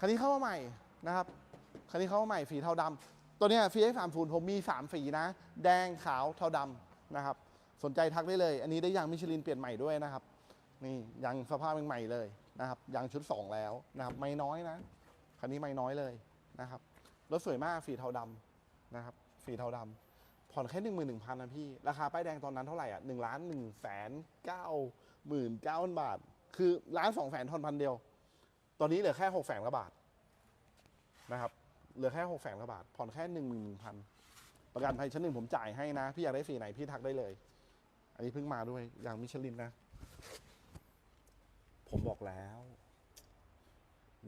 คันนี้เข้ามาใหม่นะครับ คันนี้เข้ามาใหม่สีเทาดำตัวเนี้ฟีเอ็กสามศูนย์ผมมี 3 สีนะ แดงขาวเทาดำนะครับ สนใจทักได้เลย อันนี้ได้ยางมิชลินเปลี่ยนใหม่ด้วยนะครับ นี่ยางสภาพใหม่เลยนะครับยางชุด 2 แล้วนะครับ ไม่น้อยนะ คันนี้ไม่น้อยเลยนะครับ รถสวยมากสีเทาดำนะครับสีเทาดำผ่อนแค่หนึ่งหมื่นหนึ่งพันนะพี่ ราคาป้ายแดงตอนนั้นเท่าไหร่อะหนึ่งล้านหนึ่งแสนเก้าหมื่นเก้าพันบาท คือล้านสองแสนทอนพันเดียว ตอนนี้เหลือแค่หกแสนกว่าบาทนะครับ เหลือแค่หกแสนกว่าบาท ผ่อนแค่หนึ่งหมื่นหนึ่งพันประกันภัยชั้นหนึ่งผมจ่ายให้นะ พี่อยากได้สีไหนพี่ทักได้เลย อันนี้เพิ่งมาด้วย อย่างมิชลินนะ ผมบอกแล้ว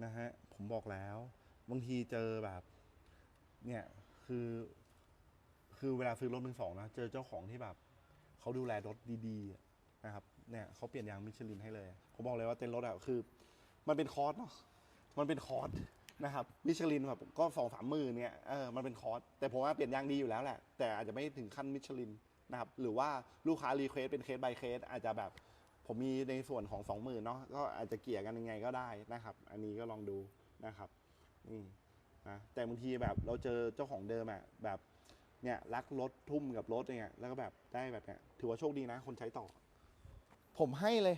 นะฮะ ผมบอกแล้ว บางทีเจอแบบ เนี่ยคือ คือเวลาซื้อรถมือสองนะ เจอเจ้าของที่แบบ เขาดูแลรถดีๆนะครับ เนี่ยเขาเปลี่ยนยางมิชลินให้เลย ผมบอกเลยว่าเต็นท์รถอะคือ มันเป็นคอร์สเนาะมันเป็นคอร์สนะครับมิชลินแบบก็สองสามหมื่นเนี่ยเออมันเป็นคอร์สแต่ผมว่าเปลี่ยนยางดีอยู่แล้วแหละ แต่อาจจะไม่ถึงขั้นมิชลินนะครับหรือว่าลูกค้ารีเควสเป็นเคส by เคสอาจจะแบบผมมีในส่วนของสองหมื่นเนาะก็อาจจะเกี่ยกันยังไงก็ได้นะครับ อันนี้ก็ลองดูนะครับนี่นะแต่บางทีแบบเราเจอเจ้าของเดิมอะแบบเนี่ยรักรถทุ่มกับรถเนี่ยแล้วก็แบบได้แบบเนี้ยถือว่าโชคดีนะ คนใช้ต่อ ผมให้เลย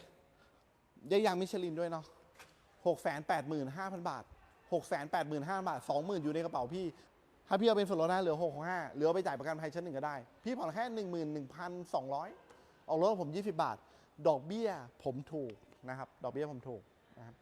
ได้ยางมิชลินด้วยเนาะ หกแสนแปดหมื่นห้าพันบาทหกแสนแปดหมื่นห้าบาทสองหมื่นอยู่ในกระเป๋าพี่ ถ้าพี่เอาเป็นส่วนลดนะเหลือหกห้าเหลือไปจ่ายประกันภัยชั้นหนึ่งก็ได้ พี่ผ่อนแค่หนึ่งหมื่นหนึ่งพันสองร้อยออกรถผมยี่สิบบาท ดอกเบี้ยผมถูกนะครับ ดอกเบี้ยผมถูกนะครับ